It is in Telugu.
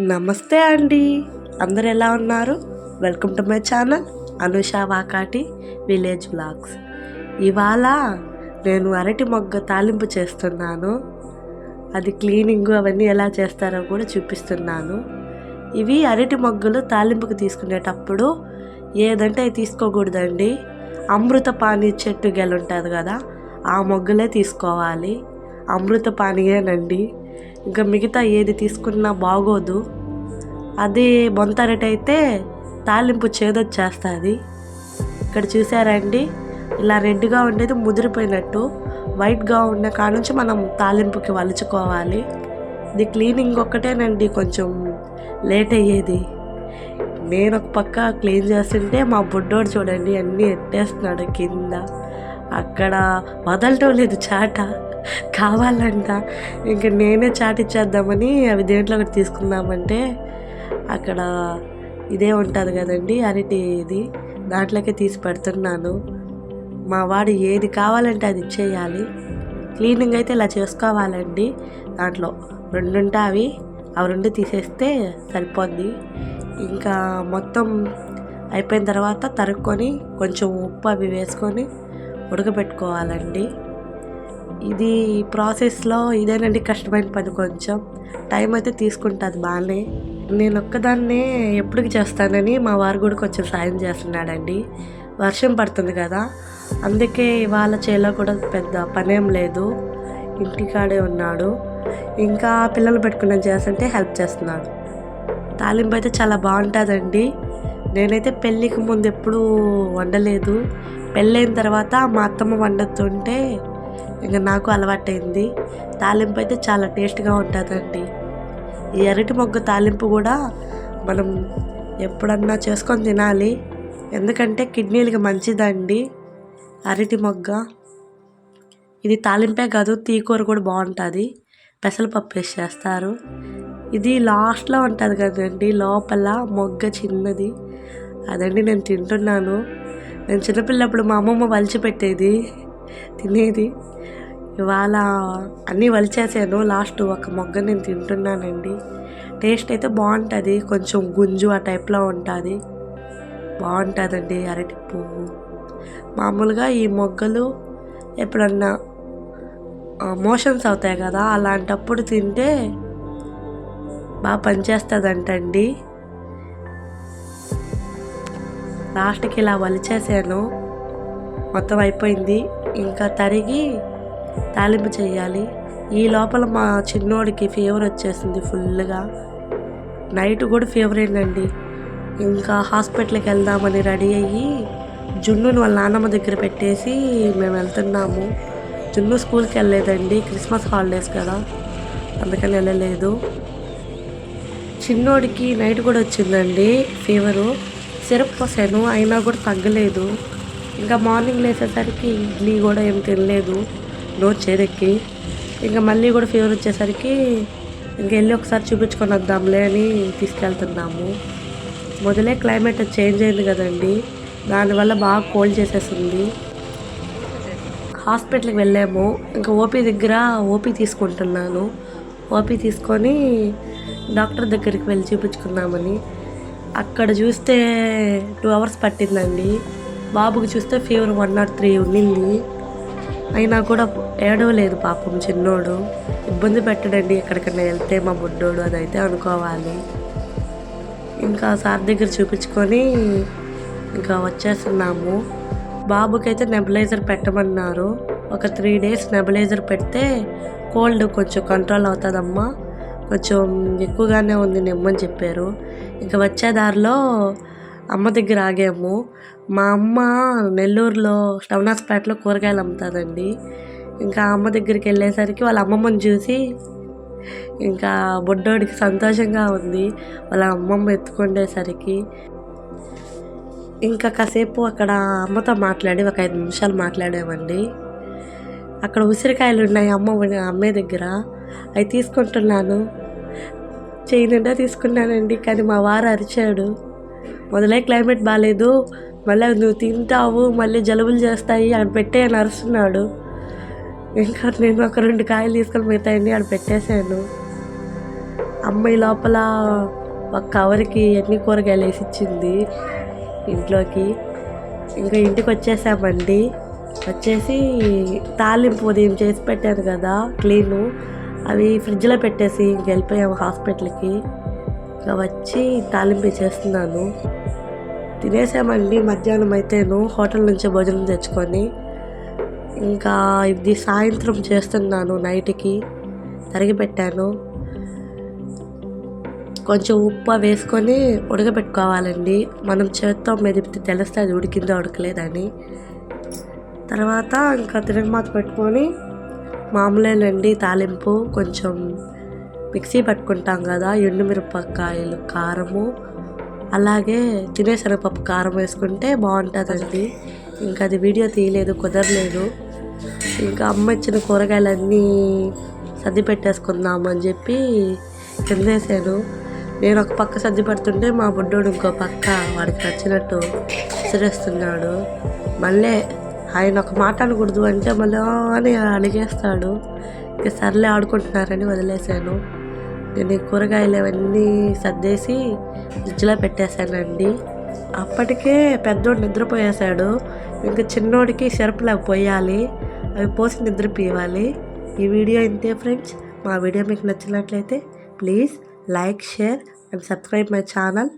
నమస్తే అండి. అందరు ఎలా ఉన్నారు? Welcome to my channel Anusha Vakati village blogs ఇవాళ నేను అరటి మొగ్గ తాలింపు చేస్తున్నాను. అది క్లీనింగ్ అవన్నీ ఎలా చేస్తారో కూడా చూపిస్తున్నాను. ఇవి అరటి మొగ్గలు తాలింపుకి తీసుకునేటప్పుడు ఏదంటే అవి తీసుకోకూడదండి. అమృత పానీ చెట్టు గెల ఉంటుంది కదా ఆ మొగ్గలే తీసుకోవాలి. అమృత పానీయేనండి. ఇంకా మిగతా ఏది తీసుకున్నా బాగోదు. అది బొంతరటి అయితే తాలింపు చేదొచ్చేస్తుంది ఇక్కడ చూసారండి ఇలా రెడ్గా ఉండేది ముదిరిపోయినట్టు వైట్గా ఉన్న కాడ నుంచి మనం తాలింపుకి వలుచుకోవాలి. ఇది క్లీనింగ్ ఒక్కటేనండి కొంచెం లేట్ అయ్యేది. నేను ఒక పక్క క్లీన్ చేస్తుంటే మా బుడ్డోడు చూడండి అన్నీ ఎట్టేస్తున్నాడు కింద. అక్కడ వదలటం లేదు చాట. కావాలంట. ఇంక నేనే చాటిచ్చేద్దామని అవి దేంట్లో ఒకటి తీసుకుందామంటే అక్కడ ఇదే ఉంటుంది కదండి అరటి ఇది. దాంట్లోకే తీసి పెడుతున్నాను. మా వాడు ఏది కావాలంటే అది ఇచ్చేయాలి. క్లీనింగ్ అయితే ఇలా చేసుకోవాలండి. దాంట్లో రెండు అవి అవి రెండు తీసేస్తే సరిపోద్ది. ఇంకా మొత్తం అయిపోయిన తర్వాత తరుక్కొని కొంచెం ఉప్పు అవి వేసుకొని ఉడకబెట్టుకోవాలండి. ఇది ప్రాసెస్లో ఇదేనండి కష్టమైన పని కొంచెం. టైం అయితే తీసుకుంటుంది బాగానే నేను ఒక్కదాన్నే ఎప్పటికి చేస్తానని మా వారు కూడా కొంచెం సాయం చేస్తున్నాడండి. వర్షం పడుతుంది కదా అందుకే ఇవాళ చేలో కూడా పెద్ద పనేం లేదు. ఇంటికాడే ఉన్నాడు. ఇంకా పిల్లలు పెట్టుకున్న చేస్తుంటే హెల్ప్ చేస్తున్నాడు. తాలింపు అయితే చాలా బాగుంటుందండి. నేనైతే పెళ్ళికి ముందు ఎప్పుడూ వండలేదు. పెళ్ళైన తర్వాత మా అత్తమ్మ వండుతుంటే ఇంకా నాకు అలవాటైంది. తాలింపు అయితే చాలా టేస్ట్గా ఉంటుందండి. ఈ అరటి మొగ్గ తాలింపు కూడా మనం ఎప్పుడన్నా చేసుకొని తినాలి. ఎందుకంటే కిడ్నీలకి మంచిదండి అరటి మొగ్గ. ఇది తాలింపే కాదు తీకూర కూడా బాగుంటుంది. పెసరపప్పు వేసి చేస్తారు. ఇది లాస్ట్లో ఉంటుంది కదండి లోపల మొగ్గ చిన్నది. అదండి నేను తింటున్నాను. నేను చిన్నపిల్లప్పుడు మా అమ్మమ్మ వలిచి పెట్టేది తినేది. ఇవాళ అన్నీ వలిచేసాను. లాస్ట్ ఒక మొగ్గ నేను తింటున్నానండి. టేస్ట్ అయితే బాగుంటుంది. కొంచెం గుంజు ఆ టైప్లో ఉంటుంది. బాగుంటుందండి అరటి పువ్వు. మామూలుగా ఈ మొగ్గలు ఎప్పుడన్నా మోషన్స్ అవుతాయి కదా అలాంటప్పుడు తింటే బాగా పనిచేస్తుందంటండి. లాస్ట్కి ఇలా వలిచేసాను. మొత్తం అయిపోయింది. ఇంకా తరిగి తాలింపు చేయాలి. ఈ లోపల మా చిన్నోడికి ఫీవర్ వచ్చేసింది ఫుల్గా నైట్ కూడా ఫీవర్ ఏంటండి ఇంకా హాస్పిటల్కి వెళ్దామని రెడీ అయ్యి జున్నును వాళ్ళ నాన్నమ్మ దగ్గర పెట్టేసి మేము వెళ్తున్నాము. జున్ను స్కూల్కి వెళ్ళలేదండి. క్రిస్మస్ హాలిడేస్ కదా. అందుకని వెళ్ళలేదు. చిన్నోడికి నైట్ కూడా వచ్చిందండి ఫీవరు సిరప్ పోసాను. అయినా కూడా తగ్గలేదు. ఇంకా మార్నింగ్ లేచేసరికి ఇడ్లీ కూడా ఏం తినలేదు నోట్ చేరెక్కి ఇంకా మళ్ళీ కూడా ఫీవర్ వచ్చేసరికి ఇంక వెళ్ళి ఒకసారి చూపించుకొని వద్దాంలే అని తీసుకెళ్తున్నాము. మొదలే క్లైమేట్ చేంజ్ అయింది కదండి. దానివల్ల బాగా కోల్డ్ చేసేసింది. హాస్పిటల్కి వెళ్ళాము. ఇంకా ఓపీ దగ్గర ఓపీ తీసుకుంటున్నాను. ఓపీ తీసుకొని డాక్టర్ దగ్గరికి వెళ్ళి చూపించుకుందామని. అక్కడ చూస్తే టూ అవర్స్ పట్టిందండి. బాబుకి చూస్తే ఫీవర్ వన్ నాట్ త్రీ ఉండింది. అయినా కూడా ఏడవలేదు పాపం చిన్నోడు. ఇబ్బంది పెట్టడండి ఎక్కడికైనా వెళ్తే మా బుడ్డోడు అదైతే అనుకోవాలి. ఇంకా సార్ దగ్గర చూపించుకొని ఇంకా వచ్చేస్తున్నాము. బాబుకైతే నెబులైజర్ పెట్టమన్నారు. ఒక త్రీ డేస్ నెబులైజర్ పెడితే కోల్డ్ కొంచెం కంట్రోల్ అవుతుందమ్మా. కొంచెం ఎక్కువగానే ఉంది నిమ్మని చెప్పారు. ఇంకా వచ్చే దారిలో అమ్మ దగ్గర ఆగాము. మా అమ్మ నెల్లూరులో శ్రవణాస్పేటలో కూరగాయలు అమ్ముతుందండి. ఇంకా అమ్మ దగ్గరికి వెళ్ళేసరికి వాళ్ళ అమ్మమ్మని చూసి ఇంకా బొడ్డోడికి సంతోషంగా ఉంది. వాళ్ళ అమ్మమ్మ ఎత్తుకుండేసరికి ఇంకా కాసేపు అక్కడ అమ్మతో మాట్లాడి ఒక ఐదు నిమిషాలు మాట్లాడామండి. అక్కడ ఉసిరికాయలు ఉన్నాయి అమ్మ అమ్మే దగ్గర. అవి తీసుకుంటున్నాను. చేయి నిండా తీసుకున్నానండి కానీ మా వారు అరిచాడు. మొదలై క్లైమేట్ బాగాలేదు మళ్ళీ నువ్వు తింటావు మళ్ళీ జలుబులు చేస్తాయి అక్కడ పెట్టే అని అరుస్తున్నాడు. ఇంకా నేను ఒక రెండు కాయలు తీసుకొని మిగతాయన్ని ఆడ పెట్టేశాను. అమ్మాయి లోపల ఒక కవర్కి ఎన్ని కూరగాయలు వేసి ఇచ్చింది ఇంట్లోకి. ఇంకా ఇంటికి వచ్చేసామండి. వచ్చేసి తాలింపు ఉదయం చేసి పెట్టాను కదా క్లీను. అవి ఫ్రిడ్జ్లో పెట్టేసి ఇంక వెళ్ళిపోయాము హాస్పిటల్కి. ఇంకా వచ్చి తాలింపు చేస్తున్నాను. తినేసామండి మధ్యాహ్నం అయితేను. హోటల్ నుంచి భోజనం తెచ్చుకొని ఇంకా ఇది సాయంత్రం చేస్తున్నాను నైట్కి. తరిగి పెట్టాను. కొంచెం ఉప్పు వేసుకొని ఉడకబెట్టుకోవాలండి. మనం చేత్తో మెదిపితే తెలుస్తే అది ఉడికిందో ఉడకలేదని. తర్వాత ఇంకా తిరగమాత పెట్టుకొని మామూలేనండి తాలింపు. కొంచెం మిక్సీ పట్టుకుంటాం కదా ఎండుమిరపకాయలు కారము అలాగే తినేశనగపప్పు కారం వేసుకుంటే బాగుంటుందండి. ఇంకా అది వీడియో తీయలేదు కుదరలేదు. ఇంకా అమ్మ ఇచ్చిన కూరగాయలన్నీ సర్ది పెట్టేసుకుందాం అని చెప్పి కిందేసాను నేను ఒక పక్క సర్ది పెడుతుంటే మా బుడ్డోడు ఇంకో పక్క వాడికి నచ్చినట్టు విసిరేస్తున్నాడు. మళ్ళీ ఆయన ఒక మాట అనకూడదు అంటే మళ్ళీ అని అడిగేస్తాడు. ఇక సర్లే ఆడుకుంటున్నారని వదిలేశాను నేను కూరగాయలు అవన్నీ సర్దేసి ఫ్రిడ్జ్లో పెట్టేశానండి. అప్పటికే పెద్దోడు నిద్రపోయేశాడు. ఇంకా చిన్నోడికి సిరప్లకు పోయాలి. అవి పోసి నిద్ర పీవాలి ఈ వీడియో ఇంతే ఫ్రెండ్స్. మా వీడియో మీకు నచ్చినట్లయితే please like share and subscribe my channel.